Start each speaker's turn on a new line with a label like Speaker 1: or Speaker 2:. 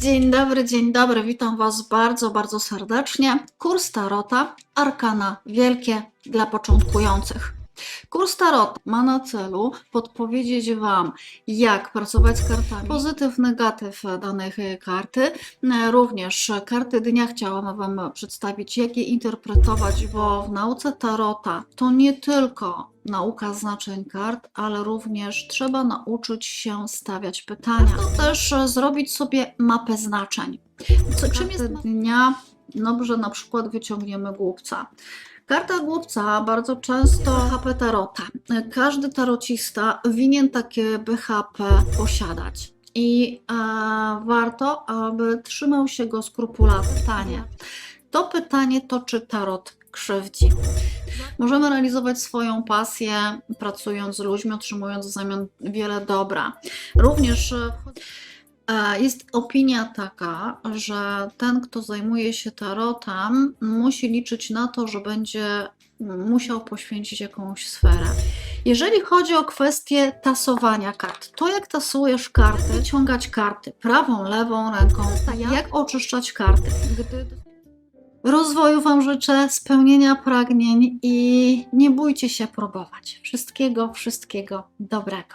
Speaker 1: Dzień dobry, dzień dobry, witam Was bardzo, bardzo serdecznie. Kurs Tarota, Arkana Wielkie dla początkujących. Kurs Tarot ma na celu podpowiedzieć Wam, jak pracować z kartami, pozytyw, negatyw danych e, karty. E, Również karty dnia chciałam Wam przedstawić, jak je interpretować, bo w nauce Tarota to nie tylko nauka znaczeń kart, ale również trzeba nauczyć się stawiać pytania. To też zrobić sobie mapę znaczeń. Co, czym jest dnia? No, że na przykład wyciągniemy głupca. Karta głupca bardzo często BHP tarota. Każdy tarocista winien takie BHP posiadać. I e, warto, aby trzymał się go skrupulatnie. To pytanie to, czy tarot krzywdzi. Możemy realizować swoją pasję, pracując z ludźmi, otrzymując w zamian wiele dobra. Również E, Jest opinia taka, że ten, kto zajmuje się tarotem, musi liczyć na to, że będzie musiał poświęcić jakąś sferę. Jeżeli chodzi o kwestię tasowania kart, to jak tasujesz karty, ciągać karty prawą, lewą ręką, jak oczyszczać karty. Rozwoju Wam życzę, spełnienia pragnień i nie bójcie się próbować. Wszystkiego, wszystkiego dobrego.